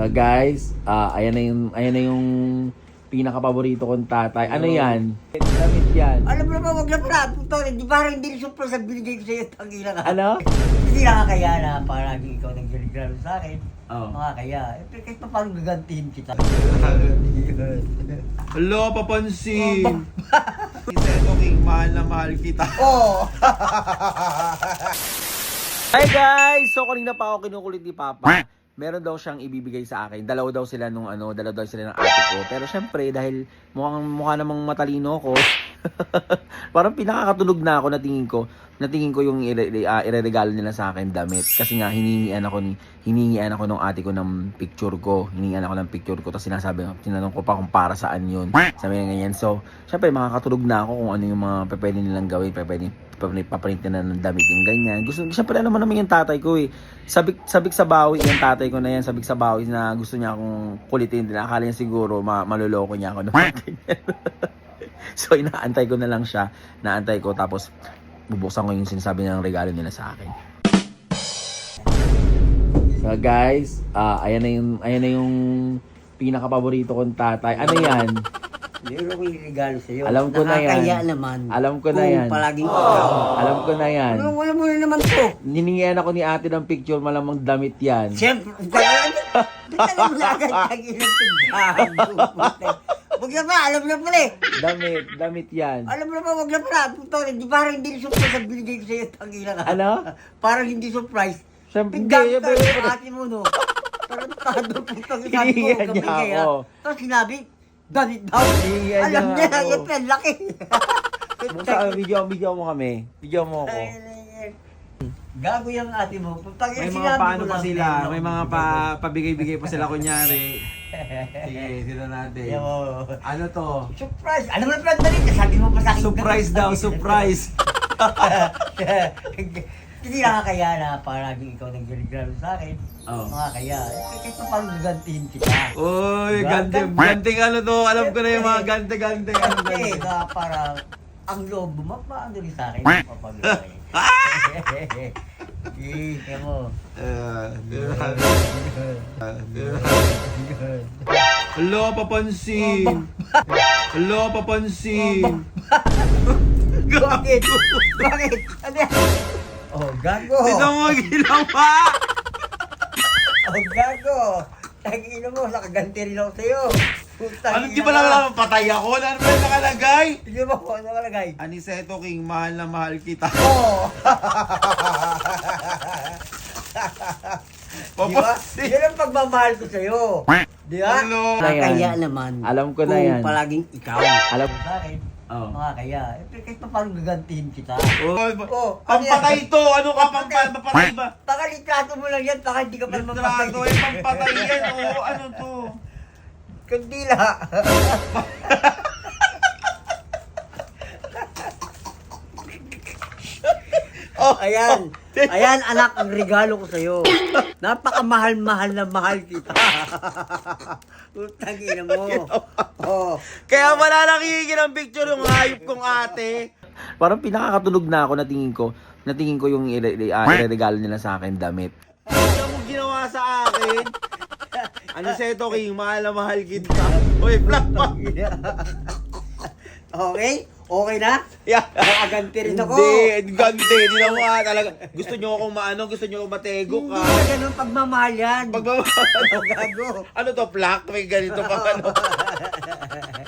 So guys, ah ayan na yung ayan na yung pinaka-paborito kong tatay. Ano yan? Damit yan. Alam mo naman, wag na pala. Puto, di parang hindi super sa binigay ko sa'yo. Tangina ka. Ano? Hindi nakakaya na parang ikaw nang gano'n sa akin. Oo. Makakaya. Eh, pero kahit pa paano gagantihin kita. Hello, papansin. Iseto King, mahal na mahal kita. Oo. Hi guys! So kanina pa ako kinukulit ni Papa. Meron daw siyang ibibigay sa akin. Dalawa daw sila nung ano, dalawa daw sila ng ate ko. Pero syempre, dahil mukhang mukha namang matalino ko, parang pinakakatulog na ako na tingin ko, na tingin ko yung uh, ireregalo nila sa akin damit. Kasi nga, hiningian ako ni, hiningian ako ng ate ko ng picture ko. Hiningian ako ng picture ko. Tapos sinasabi, tinanong ko pa kung para saan yun. Sabi niya ganyan. So, syempre, makakatulog na ako kung ano yung mga pwede nilang gawin. Pwede, paprint na ng damit yung ganyan. Gusto, syempre, naman naman yung tatay ko eh. Sabik, sabik sa bawi yung tatay ko na yan. Sabik sa bawi na gusto niya akong kulitin. din. Akala niya siguro ma, maluloko niya ako. so, inaantay ko na lang siya. Naantay ko. Tapos, bubuksan ko yung sinasabi niya ng regalo nila sa akin. So guys, ah ayan na yung ayan na yung pinaka-paborito kong tatay. Ano yan? Meron ko yung regalo sa'yo. Alam ko na yan. Nakakaya naman. Alam ko na yan. palaging ikaw. Alam ko na yan. Ano, wala mo na naman to. Niningian ako ni ate ng picture, malamang damit yan. Siyempre, alam mo na agad ang Huwag na ba, alam na pala eh. Damit, damit yan. Alam mo na ba, wag na pala. Puto, di parang hindi surprise ang binigay ko sa'yo. Tangina ka. Ano? Parang hindi surprise. Siyempre, hindi. Bigyan ka pero- ng ate mo, no? Parang tado po itong sabi ko, Hinihingihan niya ako. Tapos sinabi, ganit daw. Alam niya yung pen, laki. Buksa, video, video mo kami. Video mo ako. Gago yung ate mo. Pag May mga sinabi paano ko pa sila, may mga pa, ko. pabigay-bigay pa sila kunyari. Sige, sila natin. Mo. Ano to? Surprise! Alam mo na dali, sabi mo pa sa akin. Surprise daw, surprise. Hindi nakakaya na parang ikaw nang regalo sa akin. Oo. Makakaya. Eh, Kahit pa paano gagantihin kita. Uy, Gante. gante, ganting ano to, alam ko na yung mga gante-gante. Ano Kasi gante. na parang ang loob mo, mapaano rin sa akin. Papagawin. Ika mo. Hello, papansin. Hello, papansin. Bakit? Bakit? Ano yan? Oh, gago. Ito mo ginawa. Oh, gago. Tangina mo, nakaganti rin ako sa'yo. Putang Ano, di ba lang naman patay ako? Ano ba yung nakalagay? Hindi mo ko, ano nakalagay? Aniseto King, mahal na mahal kita. Oo. Di ba? Yan ang pagmamahal ko sa'yo. Di ba? Ano? Nakakaya naman. Alam ko na kung yan. palaging ikaw. Alam, Sa akin, Oh. makakaya. Eh, pero kahit pa paano gagantihin kita. Oh, Oh, pampatay to! Ano ka pampatay? Pampatay ba? Baka litrato mo lang yan, baka hindi ka pa mapatay. Litrato eh, pampatay yan. Oo, ano to? Kandila. oh, ayan. Ayan, anak, ang regalo ko sa'yo. Napakamahal-mahal na mahal kita. Utang ina mo. Oh. Kaya wala nakikigil ng picture yung hayop kong ate. Parang pinakakatulog na ako na tingin ko, na tingin ko yung ire, uh, ireregalo nila sa akin damit. Ano mo ginawa sa akin? Aniseto King, mahal na mahal kita. Uy, black pa! Okay? Okay na? Yeah. Nakaganti rin ako. Hindi, gante. Hindi na mo ah, talaga. Gusto nyo akong maano, gusto nyo akong matego Hindi ka. na ganun pagmamahal yan. Pag Gago. ano to, black? May ganito pa ano.